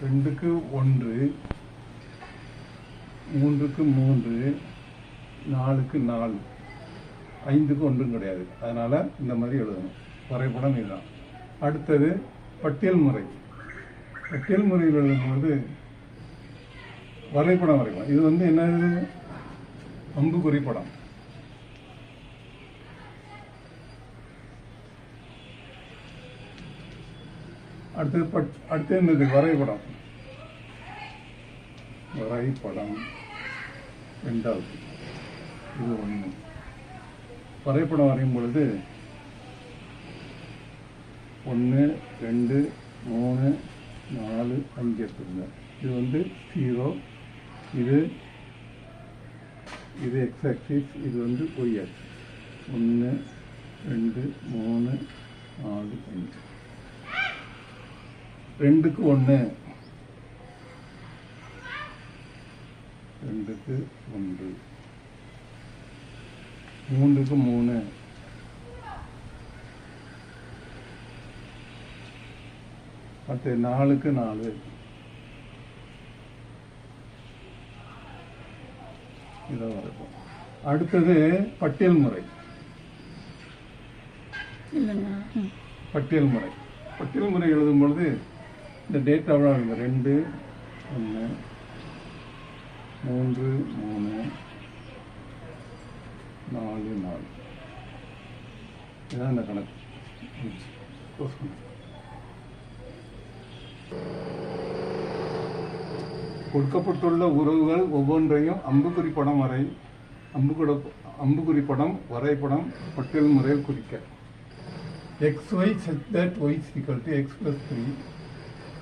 ரெண்டுக்கு ஒன்று மூன்றுக்கு மூன்று நாலுக்கு நாலு. ஐந்துக்கு ஒன்றும் கிடையாது. அதனால் இந்த மாதிரி எழுதணும். வரைபடம் இதுதான். அடுத்தது பட்டியல் முறை. பட்டியல் முறையில் எழுதும்போது வரைபடம் வரைபடம் இது வந்து என்னது? அம்புக்குறி படம். அடுத்தது பட் அடுத்தது என்னது வரைபடம் வரைபடம் ரெண்டாவது. இது ஒன்று வரைபடம் வரையும் பொழுது ஒன்று ரெண்டு மூணு நாலு அஞ்சு எடுத்துருங்க இது வந்து ஜீரோ இது இது எக்ஸ் ஆக்சிஸ் இது வந்து ஒய் ஆக்சிஸ் ஒன்று ரெண்டு மூணு நாலு அஞ்சு ரெண்டுக்கு ஒன்று ரெண்டுக்கு ஒன்று. மூன்றுக்கு மூணு. அடுத்து நாலுக்கு நாலு. இதை வரைப்போம் அடுத்தது பட்டியல் முறை. பட்டியல் முறை. பட்டியல் முறை எழுதும் பொழுது இந்த டேட்டாவில் எழுதுங்க ரெண்டு ஒன்று மூன்று மூணு நாலு நாலு. இதான் இந்த கணக்கு. பண்ணு. கொடுக்கப்பட்டுள்ள உறவுகள் ஒவ்வொன்றையும் அம்புக்குறி படம் வரை அம்புக்குட அம்புக்குறி படம் வரைபடம் பட்டியல் முறையில் குறிக்க. X Y set that Y is two X x three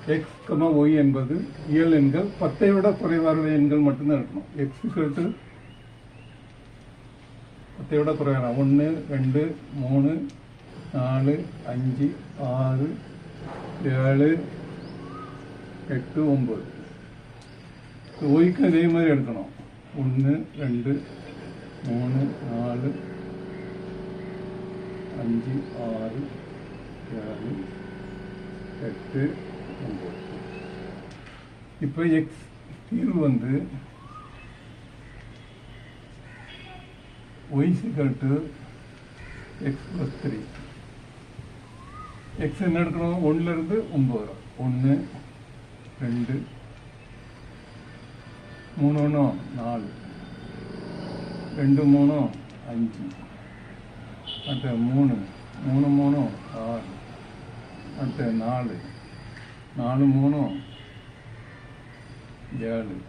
X comma Y என்பது இயல் எண்கள் பத்தை விட குறைவான எண்கள் மட்டும்தான் இருக்கணும் எக்ஸ் equal to பத்தை விட குறைவான ஒன்று ரெண்டு மூணு நாலு அஞ்சு ஆறு ஏழு எட்டு ஒம்பது ஒய்க்கு இதே மாதிரி எடுக்கணும் ஒன்று ரெண்டு மூணு நாலு அஞ்சு ஆறு ஏழு எட்டு ஒம்பது இப்போ எக்ஸ் தீர்வு வந்து ஒய் சிக்கல் two X plus three X என்ன எடுக்கணும்? ஒன்றுலேருந்து ஒம்பது வரும். ஒன்று ரெண்டு மூணு ஒன்று நாலு. ரெண்டு மூணு அஞ்சு. அடுத்த மூணு மூணு மூணு ஆறு. அடுத்த நாலு. நாலு மூணு. ஏழு.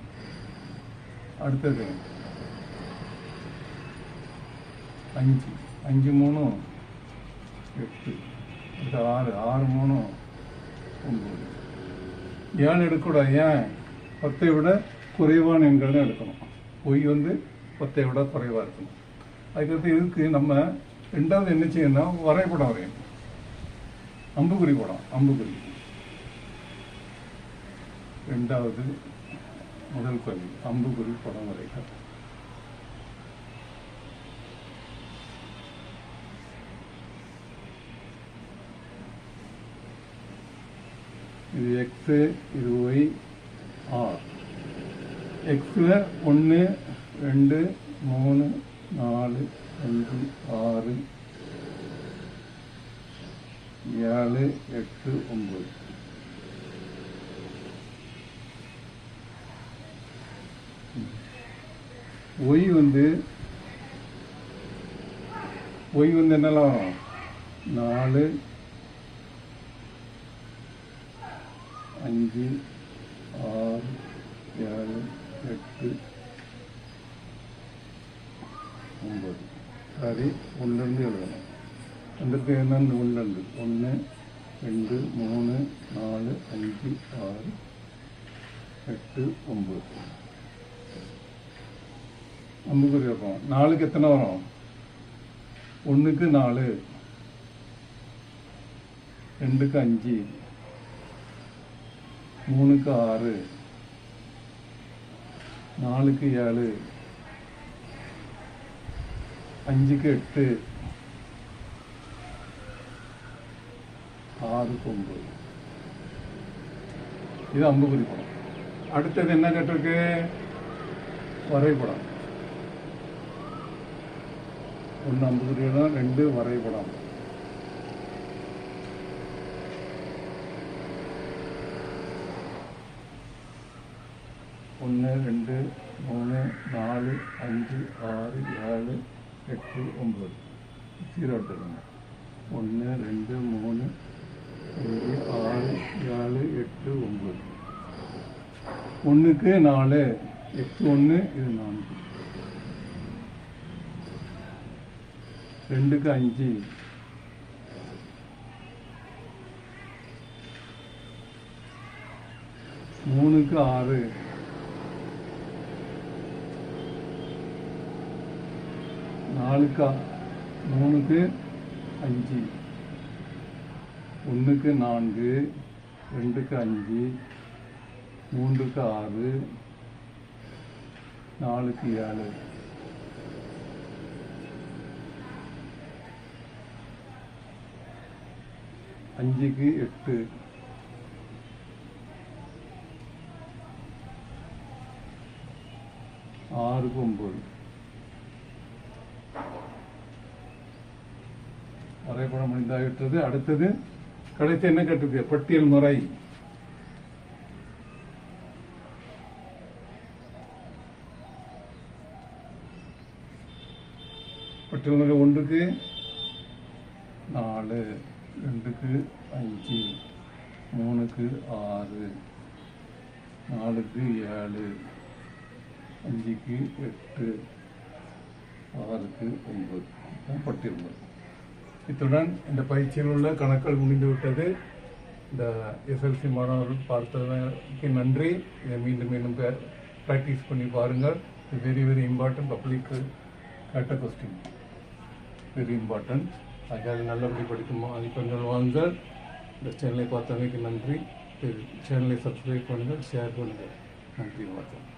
அடுத்தது. அஞ்சு. அஞ்சு மூணு. எட்டு. அடுத்த ஆறு. ஆறு மூணு. ஒம்பது ஏன் எடுக்கக்கூடாது. ஏன்? பத்தை விட குறைவான எண்கள் தான் எடுக்கணும். பொய் வந்து பத்தை விட குறைவாக இருக்கணும். அதுக்கடுத்து இதுக்கு நம்ம ரெண்டாவது என்ன செய்யணும்னா வரைபடம் வரையணும். அம்புக்குறி படம் அம்புக்குறி. ரெண்டாவது முதல் கல்வி அம்புகுறி படம் வரைகள் இது எக்ஸு இது ஒய் ஆர் எக்ஸில் ஒன்று ரெண்டு மூணு நாலு அஞ்சு ஆறு ஏழு எட்டு ஒம்பது ஒய் வந்து ஒய் வந்து என்னெல்லாம் வரும் நாலு அஞ்சு ஆறு ஏழு எட்டு ஒம்பது சரி ஒன்றுலேருந்து எழுதணும் வந்துட்டு என்னன்னு ஒன்றுலேருந்து. ஒன்று ரெண்டு மூணு நாலு அஞ்சு ஆறு எட்டு ஒம்பது அம்புக்குறி இருக்கும். நாலுக்கு எத்தனை வரும்? ஒன்றுக்கு நாலு. ரெண்டுக்கு அஞ்சு. மூணுக்கு ஆறு. நாலுக்கு ஏழு. அஞ்சுக்கு எட்டு. ஆறுக்கு ஒம்பது இது அம்புக்குறி படம். அடுத்தது என்ன கேட்டிருக்கு? வரைபடம். ஒன்று அம்புக்குறி ரெண்டு வரைபடம். ஒன்று ரெண்டு மூணு நாலு அஞ்சு ஆறு ஏழு எட்டு ஒம்பது ஜீரோ எடுத்துக்கோங்க. ஒன்று ரெண்டு மூணு அஞ்சு ஆறு ஏழு எட்டு ஒம்பது ஒன்றுக்கு நாலு எட்டு ஒன்று இது நான்கு. ரெண்டுக்கு அஞ்சு. மூணுக்கு ஆறு. நாலுக்கு மூணுக்கு அஞ்சு. ஒன்றுக்கு நான்கு ரெண்டுக்கு அஞ்சு மூன்றுக்கு ஆறு நாலுக்கு ஏழு. அஞ்சுக்கு எட்டு. ஆறுக்கு ஒம்பது வரைபடம் முடிந்தாகிவிட்டது அடுத்தது கடைசி என்ன கேட்டிருக்கு பட்டியல் முறை. பட்டியல் முறை ஒன்றுக்கு நாலு. ரெண்டுக்கு அஞ்சு மூணுக்கு ஆறு நாலுக்கு ஏழு அஞ்சுக்கு எட்டு ஆறுக்கு ஒன்பது. இதுதான் பட்டியல் இத்துடன் இந்த பயிற்சியில் உள்ள கணக்கள் முடிந்துவிட்டது. இந்த எஸ்எல்சி மாணவர்கள் பார்த்ததற்கு நன்றி. இதை மீண்டும் மீண்டும் ப்ராக்டிஸ் பண்ணி பாருங்கள். இது வெரி வெரி இம்பார்ட்டன்ட் பப்ளிக் கேட்ட கொஸ்டின் வெரி இம்பார்ட்டன்ட் அதுக்காக நல்லபடி படிக்கணும் அது கொஞ்சம் வாழ்ந்தால் இந்த சேனலை பார்த்தவங்களுக்கு நன்றி சேனலை சப்ஸ்கிரைப் பண்ணுங்கள் ஷேர் பண்ணுங்கள் நன்றி வணக்கம்